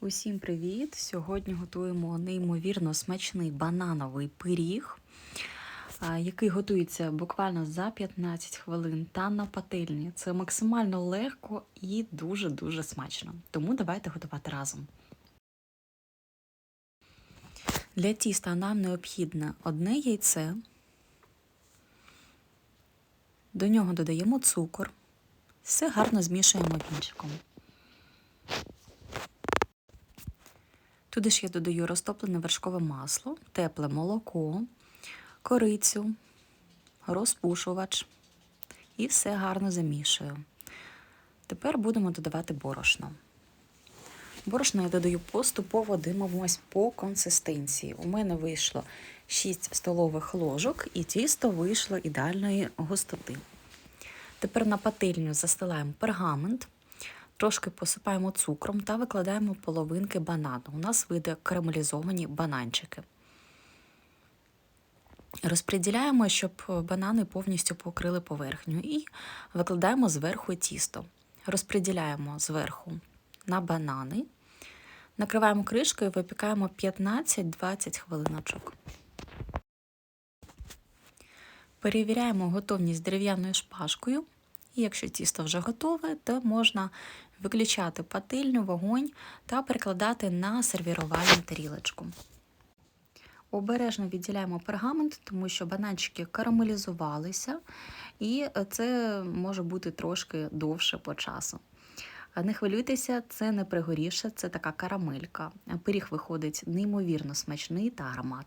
Усім привіт! Сьогодні готуємо неймовірно смачний банановий пиріг, який готується буквально за 15 хвилин та на пательні. Це максимально легко і дуже-дуже смачно. Тому давайте готувати разом. Для тіста нам необхідне одне яйце. До нього додаємо цукор. Все гарно змішуємо вінчиком. Туди ж я додаю розтоплене вершкове масло, тепле молоко, корицю, розпушувач і все гарно замішую. Тепер будемо додавати борошно. Борошно я додаю поступово дивимось по консистенції. У мене вийшло 6 столових ложок і тісто вийшло ідеальної густоти. Тепер на пательню застилаємо пергамент. Трошки посипаємо цукром та викладаємо половинки банану. У нас вийде карамелізовані бананчики. Розподіляємо, щоб банани повністю покрили поверхню, і викладаємо зверху тісто. Розподіляємо зверху на банани, накриваємо кришкою і випікаємо 15-20 хвилиночок. Перевіряємо готовність дерев'яною шпажкою. І якщо тісто вже готове, то можна виключати пательню, вогонь та перекладати на сервірувальну тарілочку. Обережно відділяємо пергамент, тому що бананчики карамелізувалися, і це може бути трошки довше по часу. Не хвилюйтеся, це не пригоріше, це така карамелька. Пиріг виходить неймовірно смачний та ароматний.